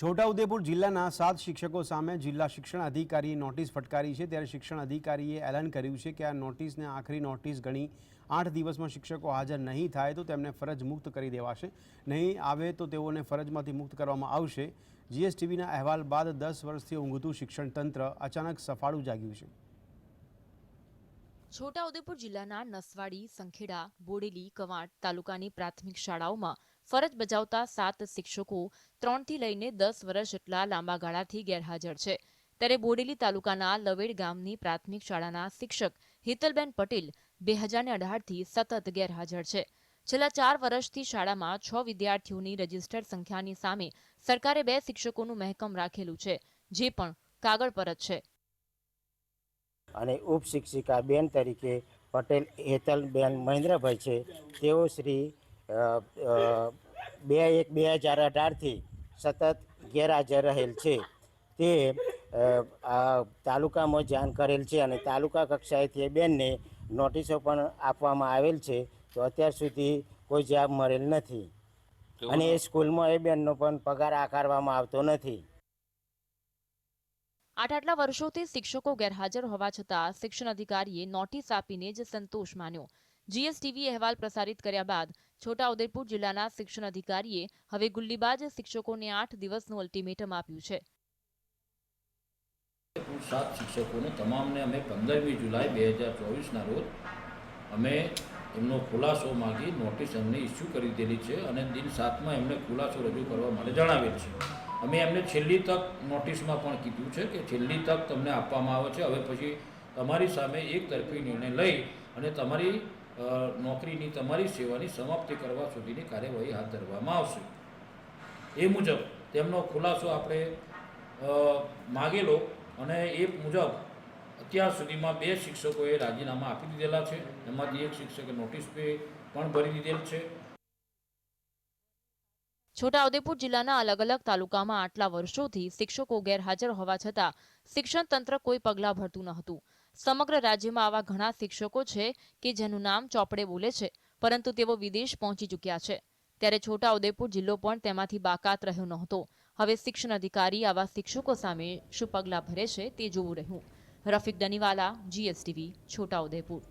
છોટાઉદેપુર જિલ્લાના સાત શિક્ષકો સામે જિલ્લા શિક્ષણ અધિકારીએ નોટિસ ફટકારી છે. ત્યારે શિક્ષણ અધિકારીએ એલાન કર્યું છે કે આ નોટિસને આખરી નોટિસ ગણી આઠ દિવસમાં શિક્ષકો હાજર નહીં થાય તો તેમને ફરજ મુક્ત કરી દેવાશે. નહીં આવે તો તેઓને ફરજમાંથી મુક્ત કરવામાં આવશે. જીએસટીવીના અહેવાલ બાદ દસ વર્ષથી ઊંઘતું શિક્ષણ તંત્ર અચાનક સફાળું જાગ્યું છે. છોટાઉદેપુર જિલ્લાના નસવાડી, સંખેડા, બોડેલી, કવાંટ તાલુકાની પ્રાથમિક શાળાઓમાં ફરજ બજાવતા સાત શિક્ષકો ત્રણથી લઈને દસ વર્ષ જેટલા લાંબા ગાળાથી ગેરહાજર છે. ત્યારે બોડેલી તાલુકાના લવેડ ગામની પ્રાથમિક શાળાના શિક્ષક હિતલબેન પટેલ બે હજારને અઢારથી સતત ગેરહાજર છે. છેલ્લા ચાર વર્ષથી શાળામાં છ વિદ્યાર્થીઓની રજીસ્ટર્ડ સંખ્યાની સામે સરકારે બે શિક્ષકોનું મહેકમ રાખેલું છે, જે પણ કાગળ પર જ છે. અને ઉપશિક્ષિકા બેન તરીકે પટેલ હેતલબેન મહેન્દ્રભાઈ છે. તેઓ શ્રી બે એક બે હજાર અઢારથી સતત ગેરહાજર રહેલ છે. તે તાલુકામાં જાણ કરેલ છે અને તાલુકા કક્ષાએથી એ બેનને નોટિસો પણ આપવામાં આવેલ છે તો અત્યાર સુધી કોઈ જવાબ મળેલ નથી. અને એ સ્કૂલમાં એ બેનનો પણ પગાર આકારવામાં આવતો નથી. આઠ આટલા વર્ષોથી શિક્ષકો ગેરહાજર હોવા છતાં શિક્ષણ અધિકારીએ નોટિસ આપીને જ સંતોષ માન્યો. જીએસટીવી અહેવાલ પ્રસારિત કર્યા બાદ છોટાઉદેપુર જિલ્લાના શિક્ષણ અધિકારીએ હવે ગુલ્લીબાજ શિક્ષકોને આઠ દિવસનું અલ્ટિમેટમ આપ્યું છે. સાત શિક્ષકોને તમામને અમે પંદરમી જુલાઈ બે હજાર ચોવીસના રોજ અમે એમનો ખુલાસો માગી નોટિસ અમને ઇસ્યુ કરી દીધેલી છે અને દિન સાતમાં એમને ખુલાસો રજૂ કરવા માટે જણાવેલ છે. અમે એમને છેલ્લી તક નોટિસમાં પણ કીધું છે કે છેલ્લી તક તમને આપવામાં આવે છે. હવે પછી તમારી સામે એક તરફી નિર્ણય લઈ અને તમારી નોકરીની તમારી સેવાની સમાપ્તિ કરવા સુધીની કાર્યવાહી હાથ ધરવામાં આવશે. એ મુજબ તેમનો ખુલાસો આપણે માગેલો અને એ મુજબ અત્યાર સુધીમાં બે શિક્ષકોએ રાજીનામા આપી દીધેલા છે. એમાંથી એક શિક્ષકે નોટિસ પે પણ ભરી દીધેલ છે. છોટાઉદેપુર જિલ્લાના અલગ અલગ તાલુકામાં આટલા વર્ષોથી શિક્ષકો ગેરહાજર હોવા છતાં શિક્ષણ તંત્ર કોઈ પગલાં ભરતું ન હતું. સમગ્ર રાજ્યમાં આવા ઘણા શિક્ષકો છે કે જેનું નામ ચોપડે બોલે છે, પરંતુ તેઓ વિદેશ પહોંચી ચૂક્યા છે. ત્યારે છોટાઉદેપુર જિલ્લો પણ તેમાંથી બાકાત રહ્યો નહોતો હવે શિક્ષણ અધિકારી આવા શિક્ષકો સામે શું પગલાં ભરે છે તે જોવું રહ્યું. રફીક દનીવાલા, જીએસટીવી, છોટાઉદેપુર.